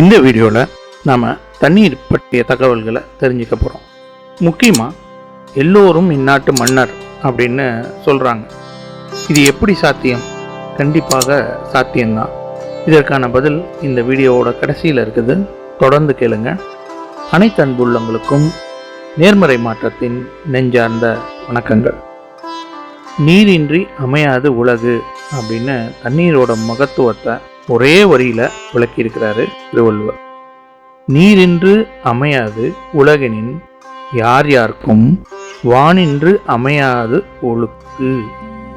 இந்த வீடியோவில் நாம் தண்ணீர் பற்றிய தகவல்களை தெரிஞ்சுக்க போகிறோம் முக்கியமாக எல்லோரும் இந்நாட்டு மன்னர் அப்படின்னு சொல்கிறாங்க இது எப்படி சாத்தியம்? கண்டிப்பாக சாத்தியம்தான். இதற்கான பதில் இந்த வீடியோவோட கடைசியில் இருக்குது. தொடர்ந்து கேளுங்க. அனைத்து அன்புள்ளங்களுக்கும் நேர்மறை மாற்றத்தின் நெஞ்சார்ந்த வணக்கங்கள். நீரின்றி அமையாது உலகு அப்படின்னு தண்ணீரோட மகத்துவத்தை ஒரே வரியில விளக்கியிருக்கிறாரு திருவள்ளுவர். நீரின்று அமையாது உலகனின் யார் யாருக்கும் வானின்று அமையாது ஒழுக்கு.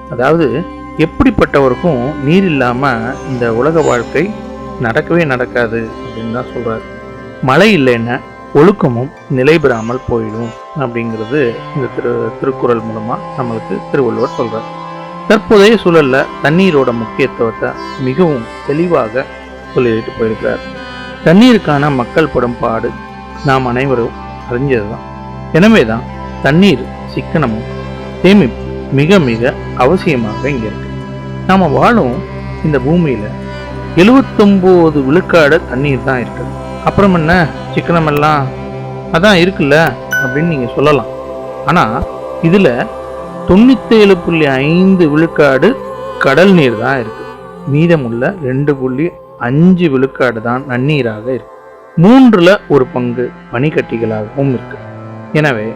அதாவது எப்படிப்பட்டவருக்கும் நீர் இல்லாம இந்த உலக வாழ்க்கை நடக்கவே நடக்காது அப்படின்னு தான் சொல்றாரு. மழை இல்லைன்னா ஒழுக்கமும் நிலை பெறாமல் போயிடும் அப்படிங்கிறது இந்த திரு திருக்குறள் மூலமா நம்மளுக்கு திருவள்ளுவர் சொல்கிறார் தற்போதைய சூழல்ல தண்ணீரோட முக்கியத்துவத்தை மிகவும் தெளிவாக சொல்லிட்டு போயிருக்கிறார். தண்ணீருக்கான மக்கள் படும் பாடு நாம் அனைவரும் அறிஞ்சதுதான். எனவே தான் தண்ணீர் சிக்கனமும் சேமிப்பு மிக மிக அவசியமாக இங்கே இருக்கு. நாம் வாழும் இந்த பூமியில் எழுவத்தொம்போது விழுக்காடு தண்ணீர் தான் இருக்குது அப்புறம் என்ன சிக்கனமெல்லாம்? அதான் இருக்குல்ல அப்படின்னு நீங்கள் சொல்லலாம். ஆனால் இதில் தொண்ணூத்தேழு புள்ளி ஐந்து விழுக்காடு கடல் நீர் தான் இருக்கு. மீதமுள்ள ரெண்டு புள்ளி அஞ்சு விழுக்காடு தான் நன்னீராக இருக்கு. மூன்றுல ஒரு பங்கு பனிக்கட்டிகளாகவும் இருக்கு. எனவே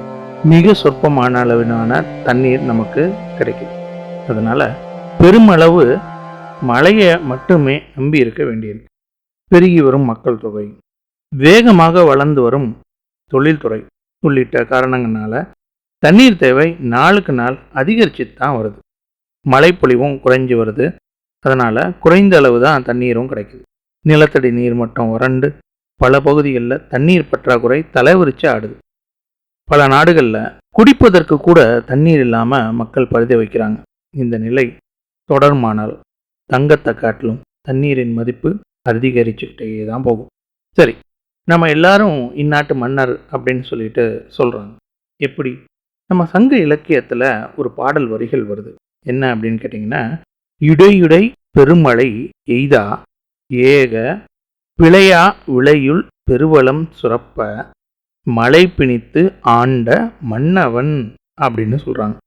மிக சொற்பமான அளவிலான தண்ணீர் நமக்கு கிடைக்குது. அதனால பெருமளவு மழையை மட்டுமே நம்பி இருக்க வேண்டியிருக்கு பெருகி வரும் மக்கள் தொகை வேகமாக வளர்ந்து வரும் தொழில்துறை உள்ளிட்ட காரணங்களால தண்ணீர் தேவை நாளுக்கு நாள் அதிகரிச்சு தான் வருது. மழைப்பொழிவும் குறைஞ்சி வருது. அதனால் குறைந்த அளவு தான் தண்ணீரும் கிடைக்குது. நிலத்தடி நீர் மட்டம் வறண்டு பல பகுதிகளில் தண்ணீர் பற்றாக்குறை தலைவிரிச்சு ஆடுது. பல நாடுகளில் குடிப்பதற்கு கூட தண்ணீர் இல்லாமல் மக்கள் பரிதவிக்கிறாங்க இந்த நிலை தொடர்மானால் தங்கத்தை காட்டிலும் தண்ணீரின் மதிப்பு அதிகரிச்சுக்கிட்டே தான் போகும். சரி நம்ம எல்லாரும் இந்நாட்டு மன்னர் அப்படின்னு சொல்லிட்டு சொல்கிறாங்க எப்படி? நம்ம சங்க இலக்கியத்தில் ஒரு பாடல் வரிகள் வருது. என்ன அப்படின்னு கேட்டிங்கன்னா இடையுடை பெருமழை எய்தா ஏக பிழையா விளையுள் பெருவளம் சுரப்ப மழை பிணித்து ஆண்ட மன்னவன் அப்படின்னு சொல்கிறாங்க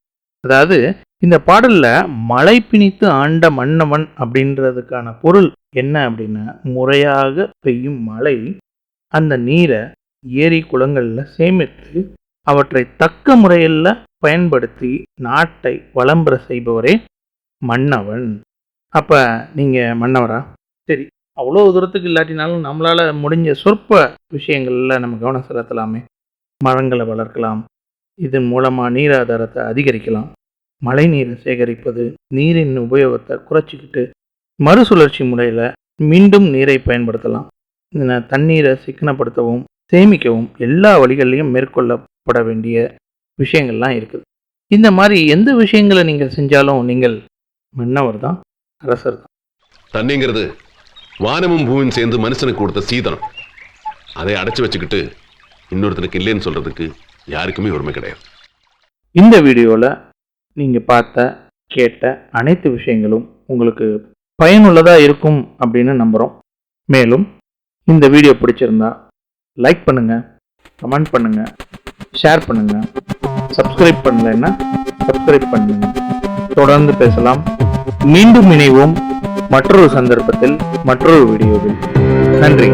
அதாவது இந்த பாடலில் மழை பிணித்து ஆண்ட மன்னவன் அப்படின்றதுக்கான பொருள் என்ன அப்படின்னா முறையாக பெய்யும் மழை அந்த நீரை ஏரி குளங்களில் சேமித்து அவற்றை தக்க முறையில் பயன்படுத்தி நாட்டை வளம்பெற செய்பவரே மன்னவன். அப்போ நீங்கள் மன்னவரா? சரி அவ்வளோ தூரத்துக்கு இல்லாட்டினாலும் நம்மளால் முடிஞ்ச சொற்ப விஷயங்களில் நம்ம கவனம் செலுத்தலாமே. மரங்களை வளர்க்கலாம். இதன் மூலமாக நீர் ஆதாரத்தை அதிகரிக்கலாம். மழை நீரை சேகரிப்பது நீரின் உபயோகத்தை குறைச்சிக்கிட்டு மறுசுழற்சி முறையில் மீண்டும் நீரை பயன்படுத்தலாம். இந்த தண்ணீரை சிக்கனப்படுத்தவும் சேமிக்கவும் எல்லா வழிகள்லையும் மேற்கொள்ளப்பட வேண்டிய விஷயங்கள்லாம் இருக்குது. இந்த மாதிரி எந்த விஷயங்களை நீங்கள் செஞ்சாலும் நீங்கள் மன்னவர் தான் அரசர் தான்? தண்ணிங்கிறது வானமும் பூமியும் சேர்ந்து மனுஷனுக்கு கொடுத்த சீதனம். அதை அடைச்சு வச்சுக்கிட்டு இன்னொருத்தனுக்கு இல்லைன்னு சொல்றதுக்கு யாருக்குமே உரிமை கிடையாது. இந்த வீடியோவில் நீங்கள் பார்த்த கேட்ட அனைத்து விஷயங்களும் உங்களுக்கு பயனுள்ளதாக இருக்கும் அப்படின்னு நம்புகிறோம் மேலும் இந்த வீடியோ பிடிச்சிருந்தா லைக் பண்ணுங்கள் கமெண்ட் பண்ணுங்கள் ஷேர் பண்ணுங்கள் சப்ஸ்கிரைப் பண்ணலைன்னா சப்ஸ்கிரைப் பண்ணுங்க. தொடர்ந்து பேசலாம். மீண்டும் இணைவோம் மற்றொரு சந்தர்ப்பத்தில் மற்றொரு வீடியோவில். நன்றி.